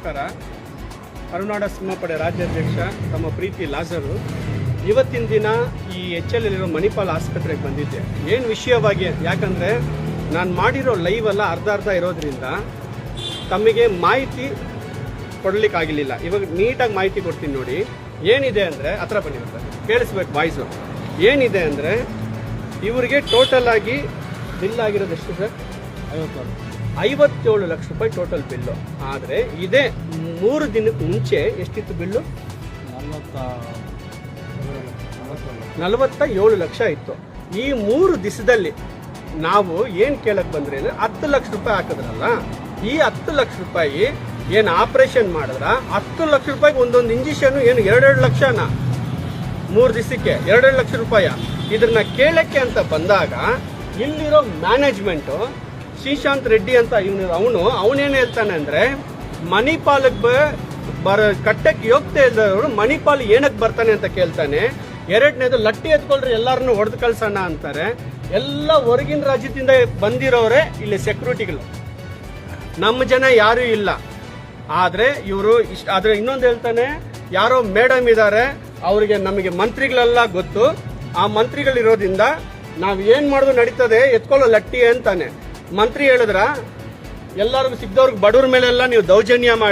ನಮಸ್ಕಾರ. ಕರುನಾಡ ಸಿಂಹಪಡೆ ರಾಜ್ಯಾಧ್ಯಕ್ಷ ತಮ್ಮ ಪ್ರೀತಿ ಲಾಜರು. ಇವತ್ತಿನ ದಿನ ಈ ಎಚ್ ಎಲ್ ಇರೋ ಮಣಿಪಾಲ್ ಆಸ್ಪತ್ರೆಗೆ ಬಂದಿದ್ದೆ. ಏನು ವಿಷಯವಾಗಿ, ಯಾಕಂದರೆ ನಾನು ಮಾಡಿರೋ ಲೈವ್ ಎಲ್ಲ ಅರ್ಧ ಅರ್ಧ ಇರೋದ್ರಿಂದ ತಮಗೆ ಮಾಹಿತಿ ಕೊಡಲಿಕ್ಕಾಗಲಿಲ್ಲ ಇವಾಗ ನೀಟಾಗಿ ಮಾಹಿತಿ ಕೊಡ್ತೀನಿ ನೋಡಿ. ಏನಿದೆ ಅಂದರೆ, ಹತ್ರ ಬನ್ನಿ ಸರ್ ಕೇಳಿಸ್ಬೇಕು ವಾಯ್ಸು ಏನಿದೆ ಅಂದರೆ, ಇವರಿಗೆ ಟೋಟಲ್ ಆಗಿ ಬಿಲ್ ಆಗಿರೋದು ಎಷ್ಟು ಸರ್ ಐವತ್ತೇಳು ಲಕ್ಷ ರೂಪಾಯಿ ಟೋಟಲ್ ಬಿಲ್ಲು ಆದರೆ ಇದೇ ಮೂರು ದಿನಕ್ಕೆ ಮುಂಚೆ ಎಷ್ಟಿತ್ತು ಬಿಲ್ಲು ನಲವತ್ತ ಏಳು ಲಕ್ಷ ಇತ್ತು. ಈ ಮೂರು ದಿವಸದಲ್ಲಿ ನಾವು ಏನು ಕೇಳಕ್ಕೆ ಬಂದ್ರೆ ಹತ್ತು ಲಕ್ಷ ರೂಪಾಯಿ ಹಾಕಿದ್ರಲ್ಲ, ಈ ಹತ್ತು ಲಕ್ಷ ರೂಪಾಯಿ ಏನು ಆಪರೇಷನ್ ಮಾಡಿದ್ರ, ಹತ್ತು ಲಕ್ಷ ರೂಪಾಯಿಗೆ ಒಂದೊಂದು ಇಂಜೆಕ್ಷನ್ ಏನು ಎರಡೆರಡು ಲಕ್ಷನ? ಮೂರು ದಿವಸಕ್ಕೆ ಎರಡೆರಡು ಲಕ್ಷ ರೂಪಾಯಿ. ಇದನ್ನ ಕೇಳಕ್ಕೆ ಅಂತ ಬಂದಾಗ ಇಲ್ಲಿರೋ ಮ್ಯಾನೇಜ್ಮೆಂಟು ಶ್ರೀಶಾಂತ್ ರೆಡ್ಡಿ ಅಂತ ಇವನು, ಅವನು, ಅವನೇನು ಹೇಳ್ತಾನೆ ಅಂದ್ರೆ, ಮಣಿಪಾಲಕ್ ಬರ, ಕಟ್ಟಕ್ಕೆ ಯೋಗ್ಯತೆ ಇದ್ದವರು ಮಣಿಪಾಲ್ ಏನಕ್ಕೆ ಬರ್ತಾನೆ ಅಂತ ಕೇಳ್ತಾನೆ. ಎರಡನೇದು, ಲಟ್ಟಿ ಎತ್ಕೊಳ್ರಿ ಎಲ್ಲಾರನ್ನು ಹೊಡೆದು ಕಳ್ಸೋಣ ಅಂತಾರೆ. ಎಲ್ಲ ಹೊರಗಿನ ರಾಜ್ಯದಿಂದ ಬಂದಿರೋರೆ ಇಲ್ಲಿ ಸೆಕ್ಯೂರಿಟಿಗಳು ನಮ್ಮ ಜನ ಯಾರೂ ಇಲ್ಲ. ಆದ್ರೆ ಇವರು ಇಷ್ಟ, ಆದ್ರೆ ಇನ್ನೊಂದು ಹೇಳ್ತಾನೆ, ಯಾರೋ ಮೇಡಮ್ ಇದ್ದಾರೆ ಅವರಿಗೆ ನಮಗೆ ಮಂತ್ರಿಗಳೆಲ್ಲ ಗೊತ್ತು. ಆ ಮಂತ್ರಿಗಳಿರೋದ್ರಿಂದ ನಾವು ಏನು ಮಾಡೋದು ನಡೀತದೆ, ಎತ್ಕೊಳ್ಳೋ ಲಟ್ಟಿ ಅಂತಾನೆ. ಮಂತ್ರಿ ಹೇಳಿದ್ರ ಎಲ್ಲರಿಗೂ ಸಿಗ್ದವ್ರಿಗೆ ಬಡವ್ರ ಮೇಲೆಲ್ಲ ನೀವು ದೌರ್ಜನ್ಯ ಮಾಡಿ